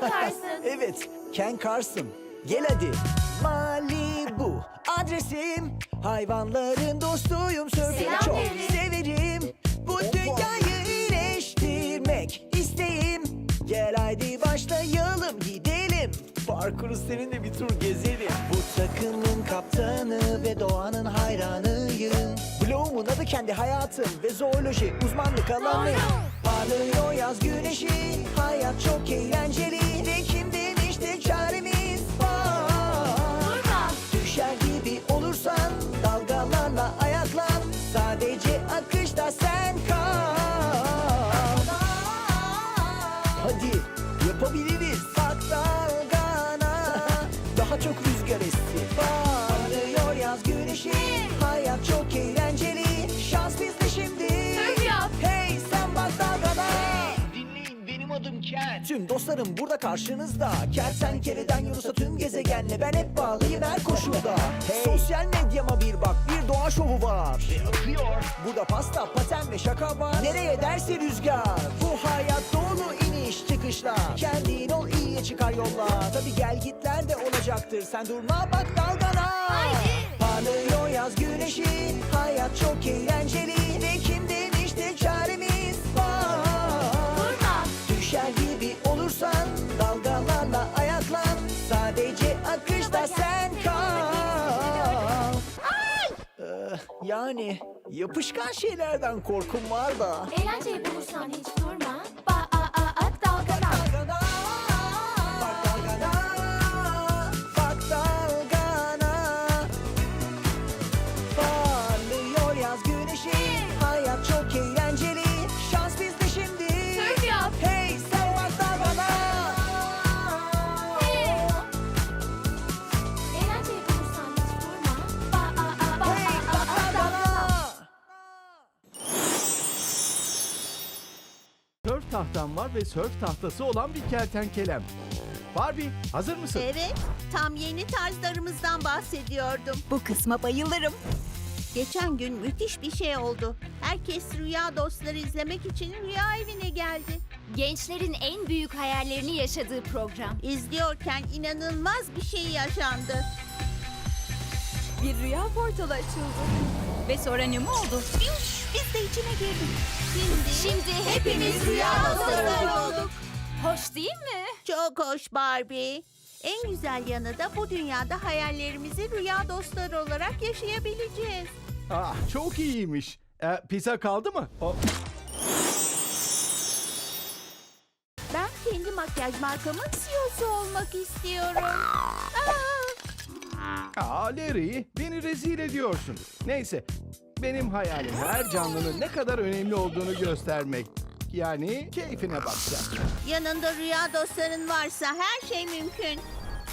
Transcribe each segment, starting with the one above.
Selam Carson. Evet, Ken Carson. Gel hadi. Malibu adresim. Hayvanların dostuyum. Sörfü Selam çok Mary. severim. Bu dünyayı iyileştirmek isteğim. Gel haydi başlayalım gidelim. Parkuru seninle bir tur gezelim. Bu takımın kaptanı ve doğanın hayranıyım. Bloom'un adı kendi hayatım ve zooloji uzmanlık alanı. Parlıyor yaz güneşi, hayat çok eğlenceli. Ve kim demişti çaremiz var. Düşer gibi olursan dalgalarla ayaklan. Sadece akışta sen kal. Tüm dostlarım burada karşınızda. Kertenkeleden Yunus'a tüm gezegenle ben hep bağlıyım her koşulda. Hey. Sosyal medyama bir bak bir doğa şovu var. Burada pasta, paten ve şaka var. Nereye derse rüzgar. Bu hayat dolu iniş çıkışlar. Kendin ol iyiye çıkar yolla. Tabi gel gitler de olacaktır. Sen durma bak dalgana. Haydi. Parlıyor yaz güneşi. Hayat çok eğlenceli. Yani yapışkan şeylerden korkum var da Eğlenceyi bulursan hiç durma. Tahtam var ve sörf tahtası olan bir kertenkelem. Barbie hazır mısın? Evet, tam yeni tarzlarımızdan bahsediyordum. Bu kısma bayılırım. Geçen gün müthiş bir şey oldu. Herkes rüya dostları izlemek için rüya evine geldi. Gençlerin en büyük hayallerini yaşadığı program. İzliyorken inanılmaz bir şey yaşandı. Bir rüya portalı açıldı. Ve sonra ne mi oldu? Biz de içine girdik. Şimdi, Şimdi hepimiz rüya dostları olduk. Hoş değil mi? Çok hoş Barbie. En güzel yanı da bu dünyada hayallerimizi rüya dostları olarak yaşayabileceğiz. Ah çok iyiymiş. E, pizza kaldı mı? O- Ben kendi makyaj markamın CEO'su olmak istiyorum. Aa! Aa Larry beni rezil ediyorsun. Neyse benim hayalim her canlının ne kadar önemli olduğunu göstermek. Yani keyfine bakacak. Yanında rüya dostların varsa her şey mümkün.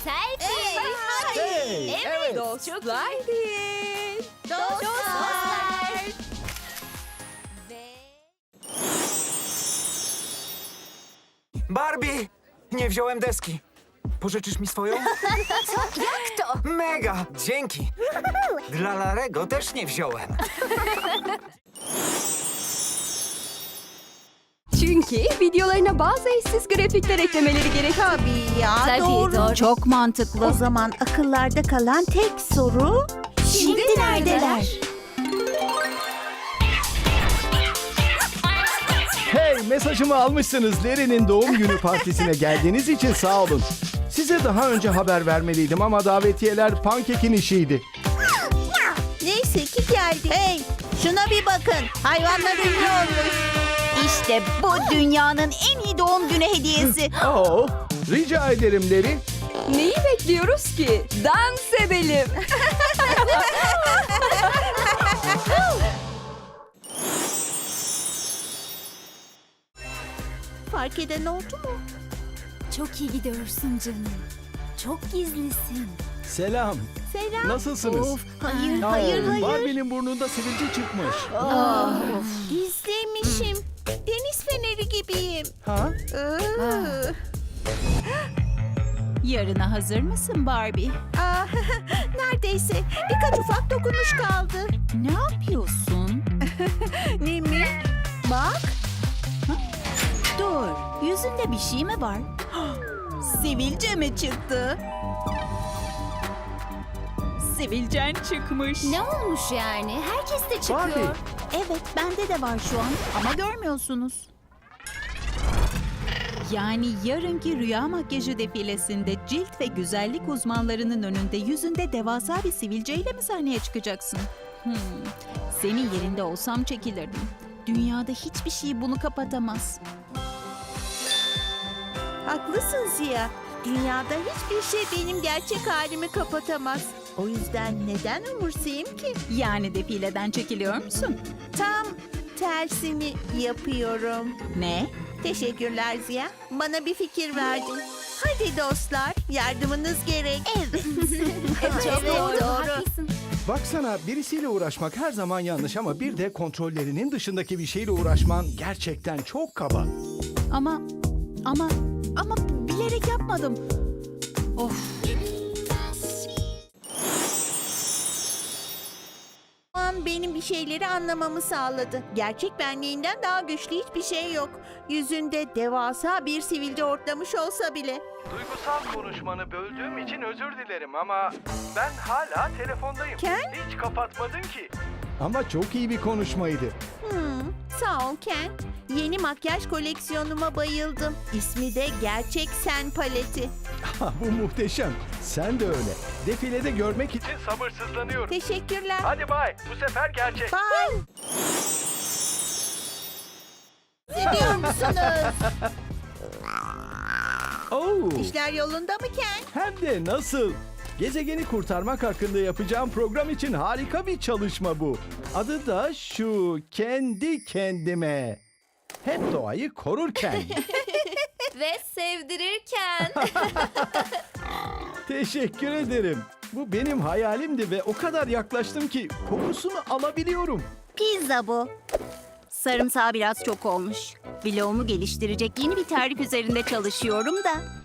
Selfie. Hey, hadi. Hey, evet. Dostlar değil. Dostlar. Ve... Barbie! Nie wziąłem deski. Pożyczysz mi swoją? Jak to? Mega! Dzięki! Dla Larego też nie wziąłem. Çünkü videolarına bazı eşsiz grafikler eklemeleri gerekiyor. Tabii ya Tabii, doğru. doğru. Çok mantıklı. O zaman akıllarda kalan tek soru şimdi, neredeler? Hey mesajımı almışsınız. Larry'nin doğum günü partisine geldiğiniz için sağ olun. Size daha önce haber vermeliydim ama davetiyeler pankekin işiydi. Neyse ki geldi. Hey şuna bir bakın. Hayvanlar ünlü olmuş. İşte bu dünyanın en iyi doğum günü hediyesi. Oo, rica ederim Larry. Neyi bekliyoruz ki? Dans edelim. Fark eden oldu mu? Çok iyi gidiyorsun canım. Çok gizlisin. Selam. Selam. Nasılsınız? Of, hayır Aa, hayır hayır. Barbie'nin burnunda sivilce çıkmış. Gizliymişim. Deniz feneri gibiyim. Ha? Iı. Yarına hazır mısın Barbie? Aa, neredeyse birkaç ufak dokunuş kaldı. Ne yapıyorsun? Ne mi? Bak Dur, yüzünde bir şey mi var? Sivilce mi çıktı? Sivilcen çıkmış. Ne olmuş yani? Herkes de çıkıyor. Barbie. Evet, bende de var şu an ama görmüyorsunuz. Yani yarınki rüya makyajı defilesinde cilt ve güzellik uzmanlarının önünde yüzünde devasa bir sivilceyle mi sahneye çıkacaksın? Hmm, senin yerinde olsam çekilirdim. Dünyada hiçbir şey bunu kapatamaz. Haklısın Ziya. Dünyada hiçbir şey benim gerçek halimi kapatamaz. O yüzden neden umursayayım ki? Yani defileden çekiliyor musun? Tam tersini yapıyorum. Ne? Teşekkürler Ziya. Bana bir fikir verdin. Hadi dostlar, yardımınız gerek. Evet. Çok doğru, haklısın. Baksana birisiyle uğraşmak her zaman yanlış ama bir de kontrollerinin dışındaki bir şeyle uğraşman gerçekten çok kaba. Ama ama ama bilerek yapmadım. Of. An benim bir şeyleri anlamamı sağladı. Gerçek benliğinden daha güçlü hiçbir şey yok. Yüzünde devasa bir sivilce ortlamış olsa bile. Duygusal konuşmanı böldüğüm için özür dilerim ama ben hala telefondayım. Ken? Hiç kapatmadın ki. Ama çok iyi bir konuşmaydı. Hmm, sağ ol Ken. Yeni makyaj koleksiyonuma bayıldım. İsmi de Gerçek Sen Paleti. Bu muhteşem. Sen de öyle. Defilede görmek için sabırsızlanıyorum. Teşekkürler. Hadi bay. Bu sefer gerçek. Bye. Seviyor musunuz? Oo, İşler yolunda mı Ken? hem de nasıl? Gezegeni kurtarmak hakkında yapacağım program için harika bir çalışma bu. Adı da şu kendi kendime. Hep doğayı korurken. Ve sevdirirken. Teşekkür ederim. Bu benim hayalimdi ve o kadar yaklaştım ki kokusunu alabiliyorum. Pizza bu. Sarımsağı biraz çok olmuş. Vlogumu geliştirecek yeni bir tarif üzerinde çalışıyorum da.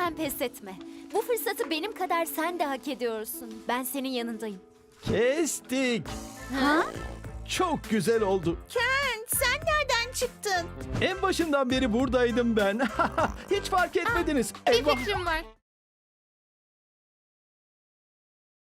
Lütfen pes etme. Bu fırsatı benim kadar sen de hak ediyorsun. Ben senin yanındayım. Kestik. Ha? Çok güzel oldu. Ken sen nereden çıktın? En başından beri buradaydım ben. Hiç fark etmediniz. Bir Eyvah. fikrim var.